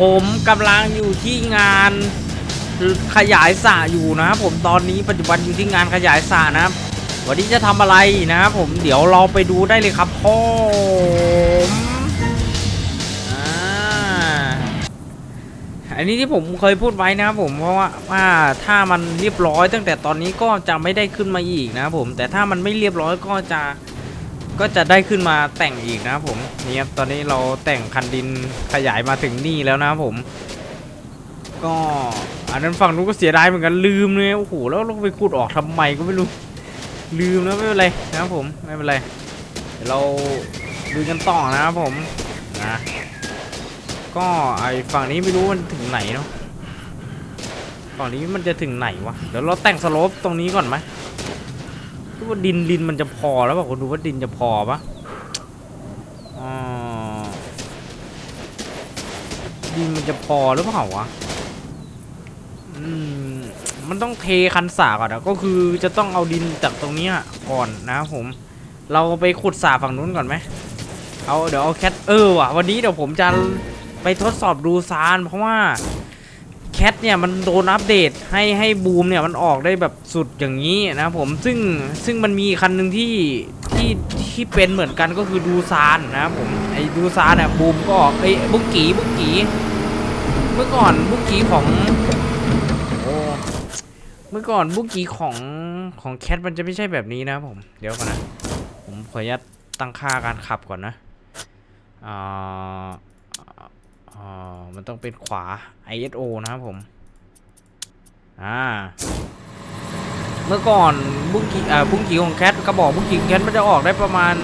ผมกำลังอยู่ที่งานขยายสระอยู่นะครับผมตอนนี้ปัจจุบันอยู่ที่งานขยายสระนะครับวันนี้จะทำอะไรนะครับผมเดี๋ยวเราไปดูได้เลยครับผมอ่าอันนี้ที่ผมเคยพูดไว้นะครับผมเพราะว่าว่าถ้ามันเรียบร้อยตั้งแต่ตอนนี้ก็จะไม่ได้ขึ้นมาอีกนะครับผมแต่ถ้ามันไม่เรียบร้อยก็จะ ก็จะได้ขึ้นมาแต่งอีกนะครับผมนี่ครับตอนนี้เราแต่งคันดินขยายมาถึงนี่แล้วนะครับผม ก็อันนั้นฝั่งนู้นก็เสียดายเหมือนกันลืมเลยโอ้โหแล้วเราไปขุดออกทำไมก็ไม่รู้ลืมแล้วไม่เป็นไรนะครับผมไม่เป็นไรเดี๋ยวเราดูกันต่อนะครับผมนะก็ไอฝั่งนี้ไม่รู้มันถึงไหนเนาะฝั่งนี้มันจะถึงไหนวะเดี๋ยวเราแต่งสโลปตรงนี้ก่อนไหม คิดว่าดินดินมันจะพอแล้วบอกคนดูว่าดินจะพอปะดินมันจะพอหรือเปล่าวะอืมมันต้องเทคันสาก่อนอะก็คือจะต้องเอาดินจากตรงนี้ก่อนนะครับผม เราไปขุดสาฝั่งนู้นก่อนไหมเอาเดี๋ยวเอาแคทเออว่ะวันนี้เดี๋ยวผมจะไปทดสอบดูซานเพราะว่า แคทเนี่ยมันโดนอัปเดตให้ให้บูมเนี่ยมันออกได้แบบสุดอย่างนี้นะผมซึ่งซึ่งมันมีคันหนึ่งที่ที่ที่เป็นเหมือนกันก็คือดูซานนะครับผมไอ้ดูซานเนี่ยบูมก็ออกไอ้บุกกี้บุกกี้เมื่อก่อนบุกกี้ของโอ้เมื่อก่อนบุกกี้ของของแคทมันจะไม่ใช่แบบนี้นะผมเดี๋ยวก่อนนะผมขออนุญาตตั้งค่าการขับก่อนนะอ่า อ๋อ มันต้องเป็นขวา ISO นะครับผม อ่า เมื่อก่อนบุ้งกีอ่าบุ้งกีของแคทกระบอกบุ้งกีของแคทมันจะออกได้ประมาณ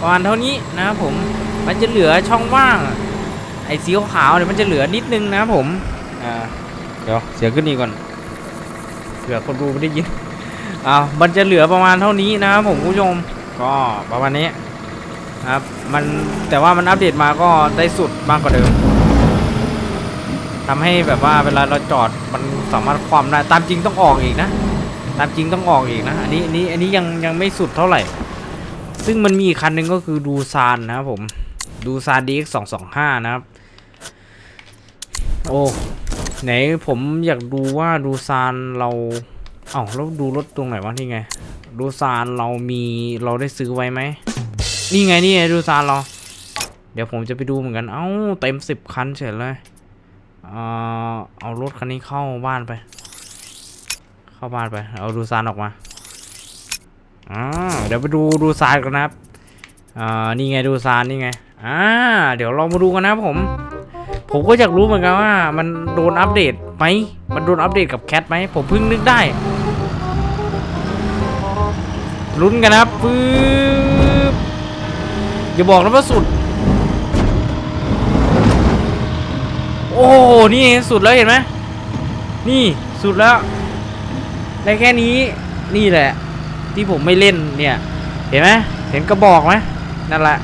ประมาณเท่านี้นะครับผม มันจะเหลือช่องว่าง ไอ้สีขาวเนี่ยมันจะเหลือนิดนึงนะครับผม อ่า เดี๋ยวเสียงขึ้นนี่ก่อนเผื่อคนดูไม่ได้ยิน อ่า มันจะเหลือประมาณเท่านี้นะครับผมผู้ชม ก็ประมาณนี้ครับมันแต่ว่ามันอัปเดตมาก็ได้สุดมากกว่าเดิม ทำให้แบบว่าเวลาเราจอดมันสามารถความได้ตามจริงต้องออกอีกนะ ตามจริงต้องออกอีกนะ อันนี้อันนี้อันนี้ยังยังไม่สุดเท่าไหร่ ซึ่งมันมีอีกคันหนึ่งก็คือดูซานนะครับผมดูซาน DX 2 2 5นะครับ โอ้ไหนผมอยากดูว่าดูซานเราเอ้าแล้วดูรถตรงไหนวะที่ไง ดูซานเรามีเราได้ซื้อไว้ไหมนี่ไงนี่ไงดูซานเรา เดี๋ยวผมจะไปดูเหมือนกัน เอ้าเต็มสิบคันเฉยเลย เอารถคันนี้เข้าบ้านไป เข้าบ้านไป เอาดูซานออกมาอ่าเดี๋ยวไปดูดูซานกันนะครับอ่านี่ไงดูซานนี่ไงอ่าเดี๋ยวลองมาดูกันนะผม ผมก็อยากรู้เหมือนกันว่า มันโดนอัปเดตไหมมันโดนอัปเดตกับแคทไหมผมเพิ่งนึกได้ลุ้นกันนะครับปึ๊บอย่าบอกนะว่าสุด อ้โห นี่สุดแล้วเห็นไหมนี่สุดแล้วได้แค่นี้นี่แหละ ที่ผมไม่เล่นเนี่ย เห็นไหมเห็นกระบอกไหมนั่นแหละ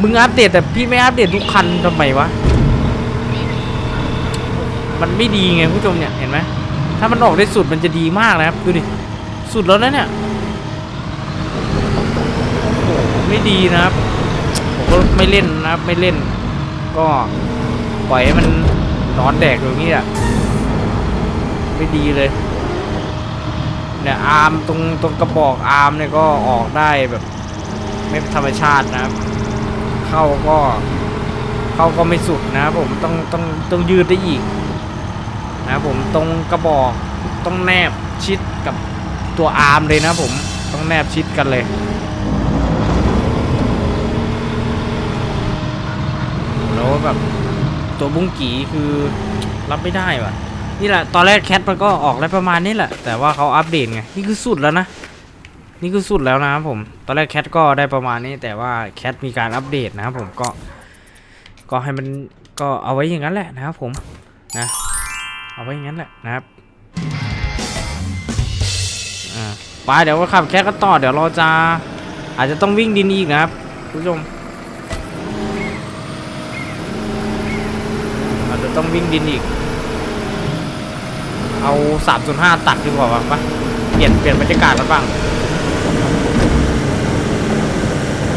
มึงอัปเดตแต่พี่ไม่อัปเดตทุกคันทำไมวะ มันไม่ดีไงผู้ชมเนี่ยเห็นไหมถ้ามันออกได้สุดมันจะดีมากนะครับดูดิสุดแล้วนะเนี่ยโอ้โหไม่ดีนะครับ ผมก็ไม่เล่นนะครับไม่เล่น ก็ปล่อยให้มัน นอนแดกอย่างนี้อะไม่ดีเลยเนี่ยอาร์มตรงตรงกระบอกอาร์มเนี่ยก็ออกได้แบบไม่ธรรมชาตินะครับ เข้าก็เข้าก็ไม่สุดนะผมต้องต้องต้องยืดได้อีกนะครับผมตรงกระบอกต้องแนบชิดกับตัวอาร์มเลยนะผมต้องแนบชิดกันเลยแล้วแบบ ตัวบุ้งกีคือรับไม่ได้ว่ะ นี่แหละตอนแรกแคทมันก็ออกได้ประมาณนี้แหละ แต่ว่าเขาอัปเดตไง นี่คือสุดแล้วนะ นี่คือสุดแล้วนะครับผม ตอนแรกแคทก็ได้ประมาณนี้ แต่ว่าแคทมีการอัปเดตนะครับผมก็ ก็ให้มันก็เอาไว้อย่างนั้นแหละนะครับผมนะ เอาไว้อย่างนั้นแหละนะครับอ่าไปเดี๋ยวก็ขับแคทก็ต่อเดี๋ยวเราจะอาจจะต้องวิ่งดินอีกนะครับคุณผู้ชม ต้องวิ่งดินอีก เอา 3.5 ตัดดีกว่าป่ะเปลี่ยนเปลี่ยนบรรยากาศกันบ้าง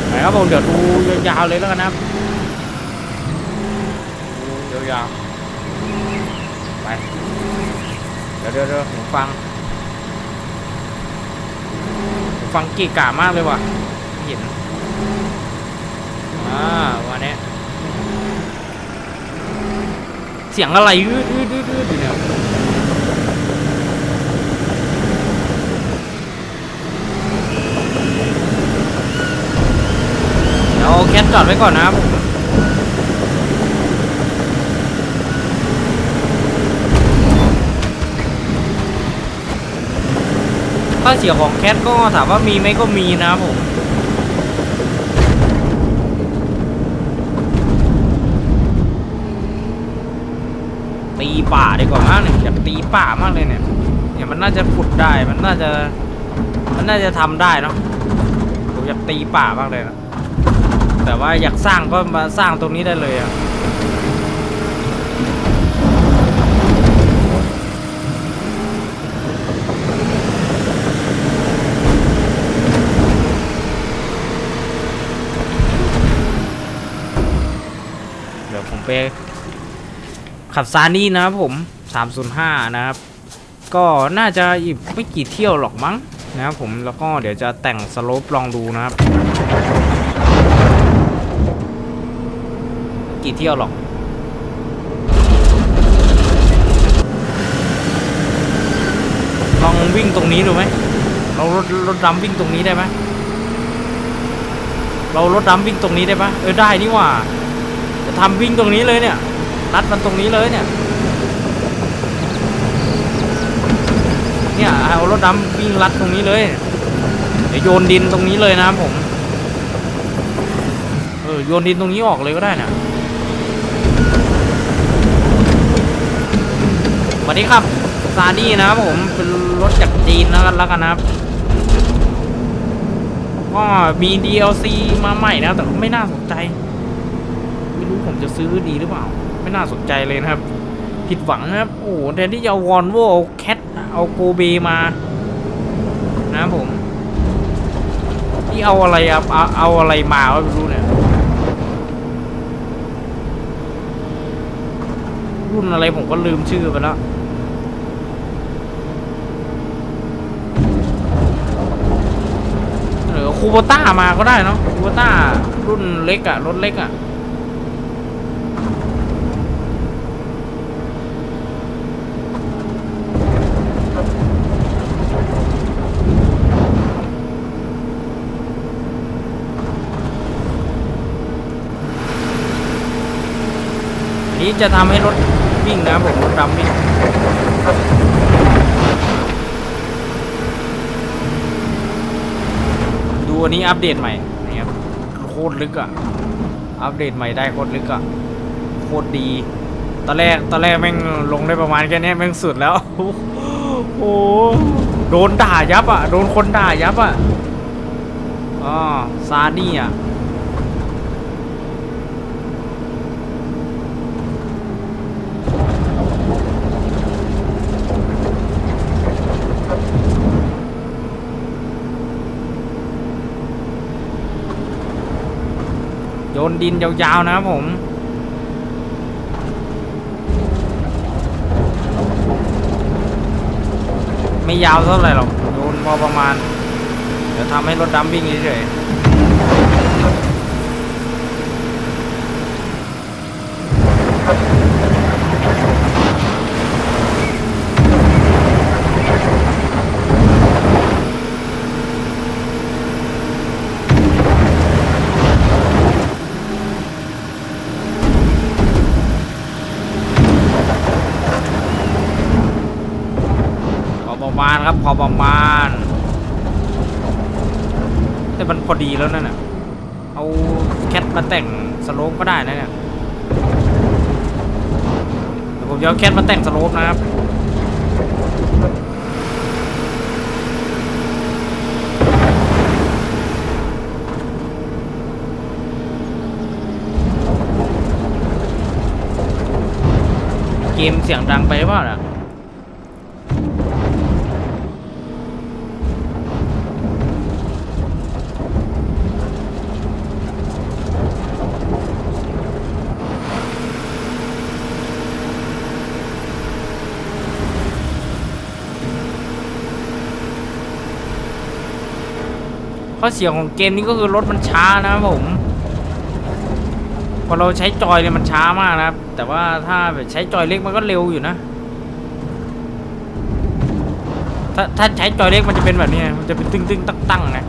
ไหนครับผมเดี๋ยวดูยาวๆเลยแล้วกันนะครับดูยาวๆไปเดี๋ยวเดี๋ยวเดี๋ยวหูฟังหูฟังกีกามากเลยว่ะไม่เห็นอ่าวันนี้ เสียงอะไรอืดอืดอืดอืดอยู่เนี่ยเดี๋ยวแคทจอดไว้ก่อนนะครับผมข้อเสียของแคทก็ถามว่ามีไหมก็มีนะครับผม ตี ป่าดีกว่ามั้งเนี่ยอยากตีป่ามากเลยเนี่ยเนี่ยมันน่าจะขุดได้มันน่าจะ มันน่าจะทำได้เนาะผมอยากตีป่ามากเลยนะแต่ว่าอยากสร้างก็มาสร้างตรงนี้ได้เลยอะเดี๋ยวผมไป ขับซานี่นะครับผม 305 นะครับ ก็น่าจะอีกไม่กี่เที่ยวหรอกมั้งนะครับผมแล้วก็เดี๋ยวจะแต่งสโลปลองดูนะครับ กี่เที่ยวหรอกลองวิ่งตรงนี้ดูไหมเรารถรถดำวิ่งตรงนี้ได้ไหมเรารถดำวิ่งตรงนี้ได้ปะเออได้นี่หว่าจะทำวิ่งตรงนี้เลยเนี่ย รัดมันตรงนี้เลยเนี่ย เนี่ยเอารถดำวิ่งรัดตรงนี้เลย เดี๋ยวโยนดินตรงนี้เลยนะครับผม เออโยนดินตรงนี้ออกเลยก็ได้นะสวัสดีครับซาดี้นะครับผมเป็นรถจากจีนแล้วกันแล้วกันนะครับก็มี DLC มาใหม่นะแต่ไม่น่าสนใจ ไม่รู้ผมจะซื้อดีหรือเปล่า ไม่น่าสนใจเลยนะครับ ผิดหวังนะครับ โอ้แทนที่จะเอาวอนโวเอาแคทเอาโกเบมานะผมที่เอาอะไรอะเอาเอาอะไรมาไม่รู้เนี่ยรุ่นอะไรผมก็ลืมชื่อไปแล้วเออคูโบต้ามาก็ได้เนาะคูโบต้ารุ่นเล็กอะรถเล็กอะ นี้จะทำให้รถวิ่งนะครับผมรถดำวิ่งดูอันนี้อัปเดตใหม่นี่ครับโคตรลึกอะอัปเดตใหม่ได้โคตรลึกอะโคตรดี ตอนแรกตอนแรกแม่งลงได้ประมาณแค่เนี้ยแม่งสุดแล้ว โอ้โหโดนด่ายับอะโดนคนด่ายับอะอ๋อซานี่อะ ดินยาวๆนะครับผมไม่ยาวเท่าไหร่หรอกโยนพอประมาณ เดี๋ยวทำให้รถดำวิ่งเฉยๆพอประมาณครับ พอประมาณ แต่มันพอดีแล้วนั่นน่ะ เอาแคทมาแต่งสโลปก็ได้นะเนี่ยเดี๋ยวผมจะเอาแคทมาแต่งสโลปนะครับเกมเสียงดังไปหรือเปล่าน่ะ ข้อเสียของเกมนี้ก็คือรถมันช้านะครับผม พอเราใช้จอยเนี่ยมันช้ามากนะครับ แต่ว่าถ้าแบบใช้จอยเล็กมันก็เร็วอยู่นะ ถ้าถ้าใช้จอยเล็กมันจะเป็นแบบนี้ มันจะเป็นตึงตึงตั้งตั้งๆนะ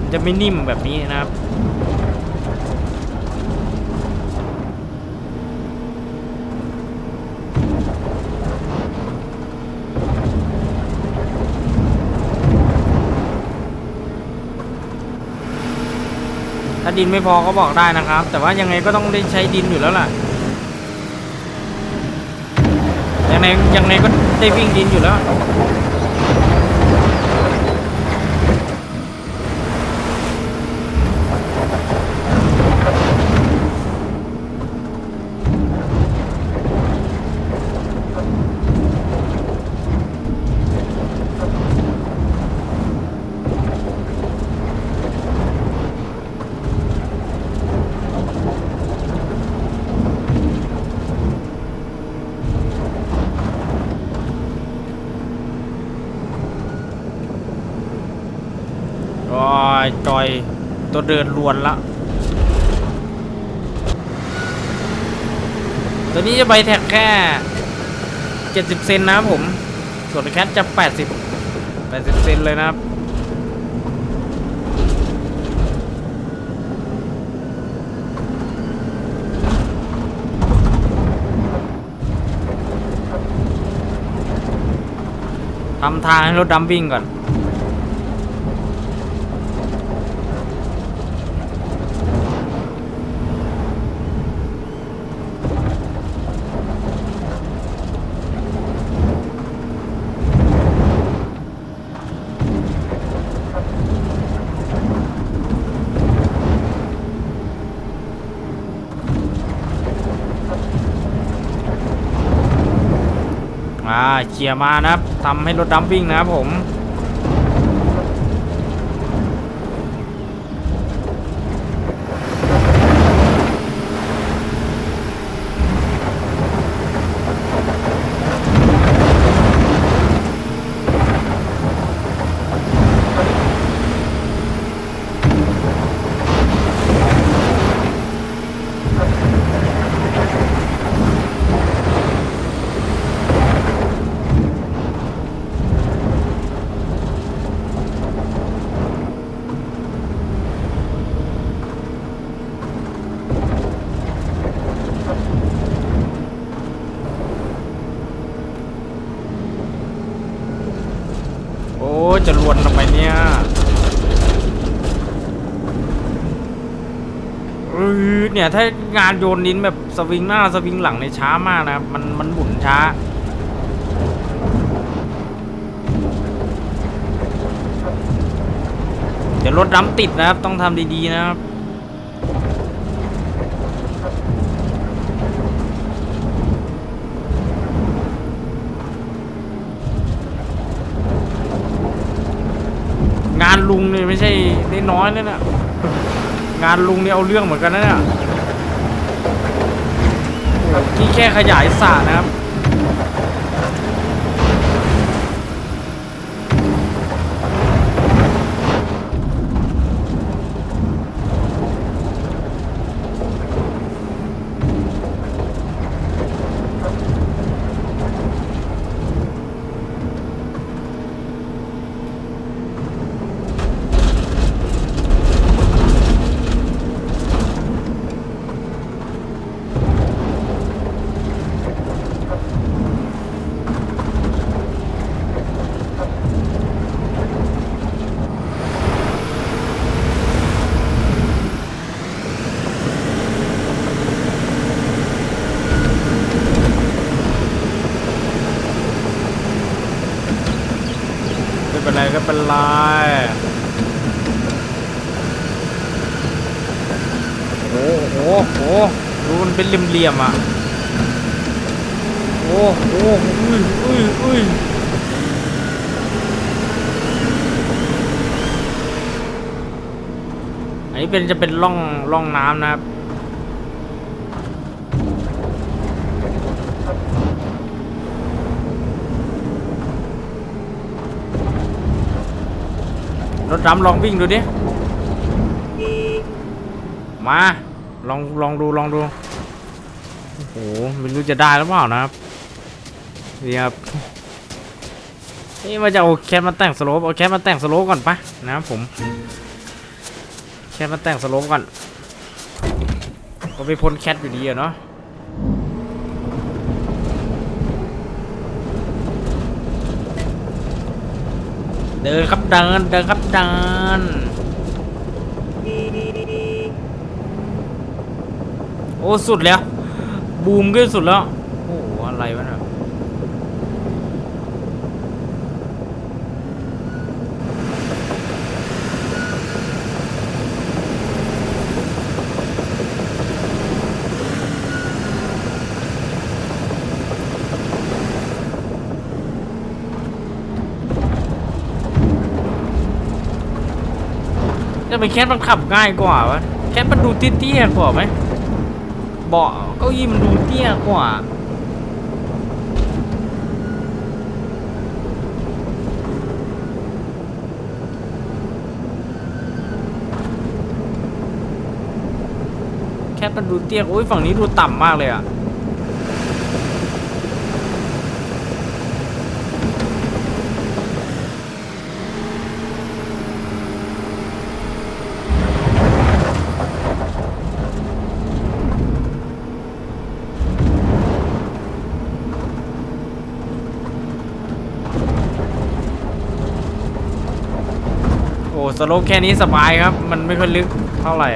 มันจะไม่นิ่มแบบนี้นะครับาดินไม่พอก็บอกได้นะครับ แต่ว่ายังไงก็ต้องได้ใช้ดินอยู่แล้วล่ะยังไงยังไงก็ได้วิ่งดินอยู่แล้ว โอ้ยจอย ตัวนละตัวนี้จะไปแท็กแค่ 70 เซนนะครับผม ส่วนแคทจะ 80 80 เซนเลยนะครับทำทางให้รถดำวิ่งก่อน อ่าเขี่ยร์มานะครับทำให้รถดัมวิ่งนะครับผม จะลวนทำไมเนี่ยเนี่ยถ้างานโยนนินแบบสวิงหน้าสวิงหลังในช้ามากนะครับมันมันหมุนช้าเดี๋ยวรถดำติดนะครับ ต้องทำดีๆนะครับ ลุงเนี่ยไม่ใช่น้อยนะเนี่ยงานลุงเนี่ยเอาเรื่องเหมือนกันนะเนี่ยที่แค่ขยายสระนะครับ ไม่ เป็นไรโอ้โหโอ้โหดูมันเป็นเหลี่ยมๆอะโอ้โหอุ้ยอุ้ยอุ้ยอันนี้เป็นจะเป็นร่องร่องน้ำนะครับ ดำลองวิ่งดูดิ มา ลองลองดูลองดู โอ้โห ไม่รู้จะได้หรือเปล่านะครับนี่ครับ นี่มาจะเอาแคทมาแต่งสโลปเอาแคทมาแต่งสโลปก่อนปะนะครับผม แคทมาแต่งสโลปก่อน ก็ไปพ้นแคทอยู่ดีอะเนาะ เดินครับเดินเดินครับเดินโอ้สุดแล้ว บูมก็สุดแล้ว โอ้โหอะไรวะเนี่ย จะเป็นแคทมันขับง่ายกว่าวะแคทมันดูเตี้ยๆกว่าไหมเบาะเก้าอี้มันดูเตี้ยกว่าแคทมันดูเตี้ยโอ้ยฝั่งนี้ดูต่ำมากเลยอะ สโลปแค่นี้สบายครับ มันไม่ค่อยลึกเท่าไหร่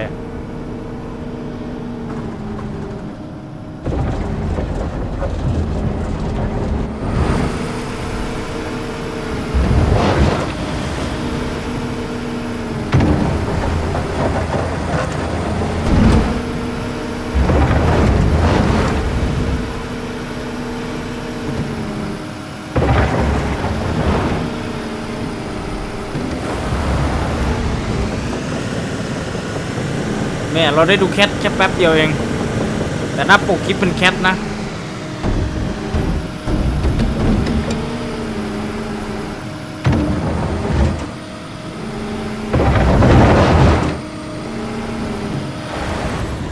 เราได้ดูแคทแค่แป๊บเดียวเอง แต่หน้าปกคลิปเป็นแคทนะ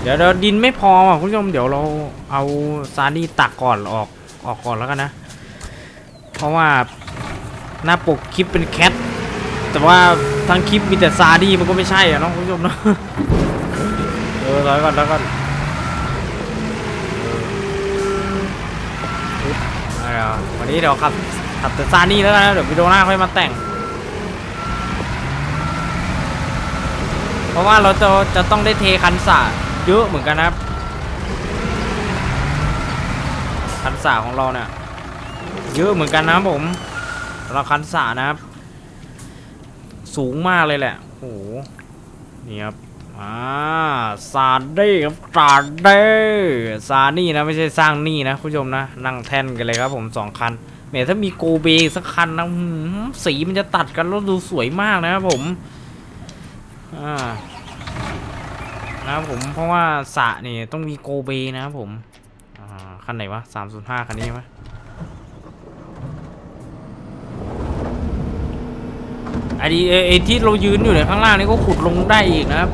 เดี๋ยวเดี๋ยวดินไม่พออะคุณผู้ชมเดี๋ยวเราเอาซานี่ตักก่อนออกออกก่อนแล้วกันนะ เพราะว่าหน้าปกคลิปเป็นแคทแต่ว่าทั้งคลิปมีแต่ซาดีมันก็ไม่ใช่อะเนาะคุณผู้ชมเนาะ เออแล้วก่อนแล้วก่อนเดี๋ยววันนี้เดี๋ยวขับขับแต่ซานี่แล้วกันนะเดี๋ยววิดีโอหน้าค่อยมาแต่ง เพราะว่าเราจะจะต้องได้เทคันสาเยอะเหมือนกันนะครับคันสาของเราเนี่ยเยอะเหมือนกันนะผมเราคันสานะครับ สูงมากเลยแหละโอ้โหนี่ครับ อ่าซาเด้ครับซาเด้ซานี่นะไม่ใช่สร้างหนี่นะคุณผู้ชมนะนั่งแท่นกันเลยครับผมสองคันแหมถ้ามีโกเบกสักคันนะสีมันจะตัดกันแล้วดูสวยมากนะครับผมอ่านะครับผมเพราะว่าสะนี่ต้องมีโกเบนะครับผมอ่าคันไหนวะสามศูนย์ห้าคันนี้ไหมไอ้ดีไอ้ไอ้ที่เรายืนอยู่เนี่ยข้างล่างนี่ก็ขุดลงได้อีกนะครับ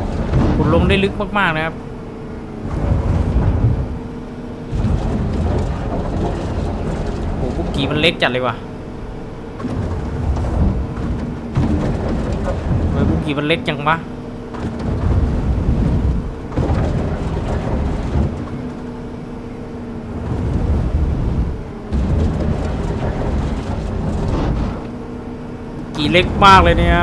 ขุดลงได้ลึกมากๆนะครับ โอ้โหบุกกี้มันเล็กจัดเลยว่ะเฮ้ยบุกกี้มันเล็กจังปะกี่เล็กมากเลยเนี่ย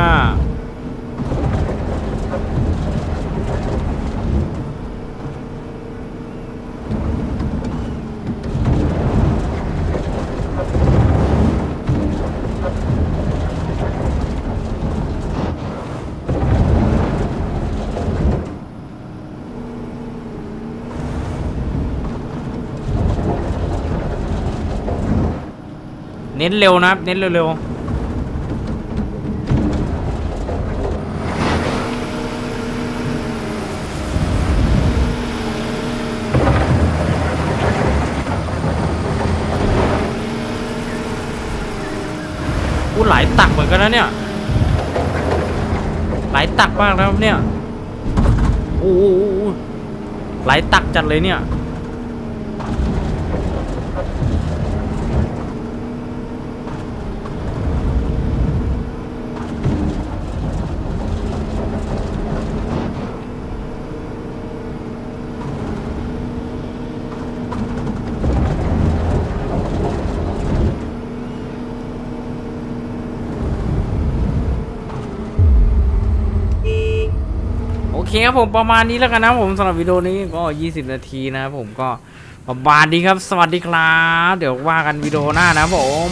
น้นเร็วนะครับเน้นเร็วๆพูหลายตักเหมือนกันนะเนี่ย หลายตักมากนะครับเนี่ย โอ้โหหลายตักจัดเลยเนี่ย คครับผมประมาณนี้แล้วกันนะผมสำหรับวิดีโอนี้ก็ 20 นาทีนะครับผมก็ประมาณนี้ครับ สวัสดีครับ เดี๋ยวว่ากันวิดีโอหน้านะผม